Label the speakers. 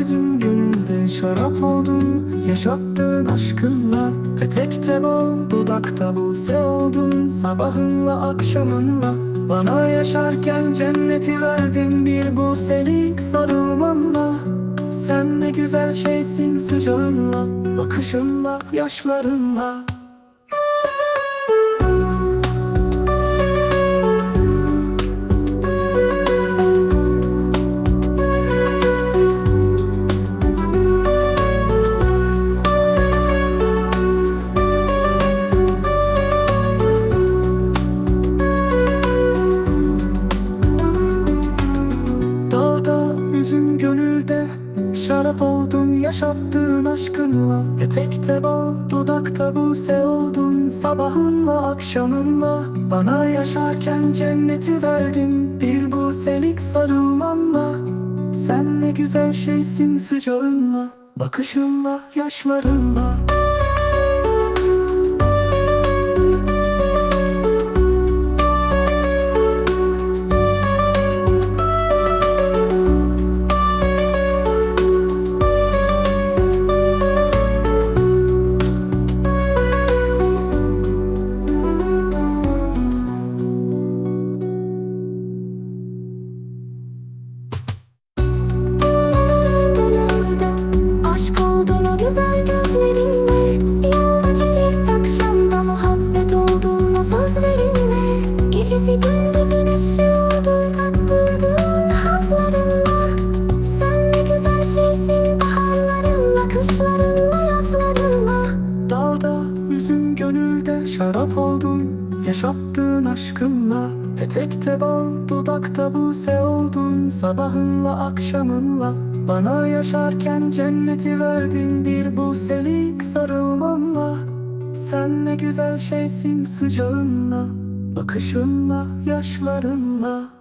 Speaker 1: yüzüm gönülde şarap oldun Yaşattığın aşkınla Petekte bol dudakta buse oldun. Sabahınla akşamınla Bana yaşarken cenneti verdin. Bir buselik sarılmanla Sen ne güzel şeysin sıcağınla Bakışınla yaşlarınla Şarap oldun yaşattığın aşkınla. Etekte bal dudakta buse oldun Sabahınla akşamınla. Bana yaşarken cenneti verdin Bir buselik sarılmanla Sen ne güzel şeysin sıcağınla Bakışınla yaşlarınla gönülde şarap oldun Yaşattığın aşkınla. Etekte bal dudakta buse oldun Sabahınla akşamınla. Bana yaşarken cenneti verdin Bir buselik sarılmanla. Sen ne güzel şeysin sıcağınla Bakışınla yaşlarınla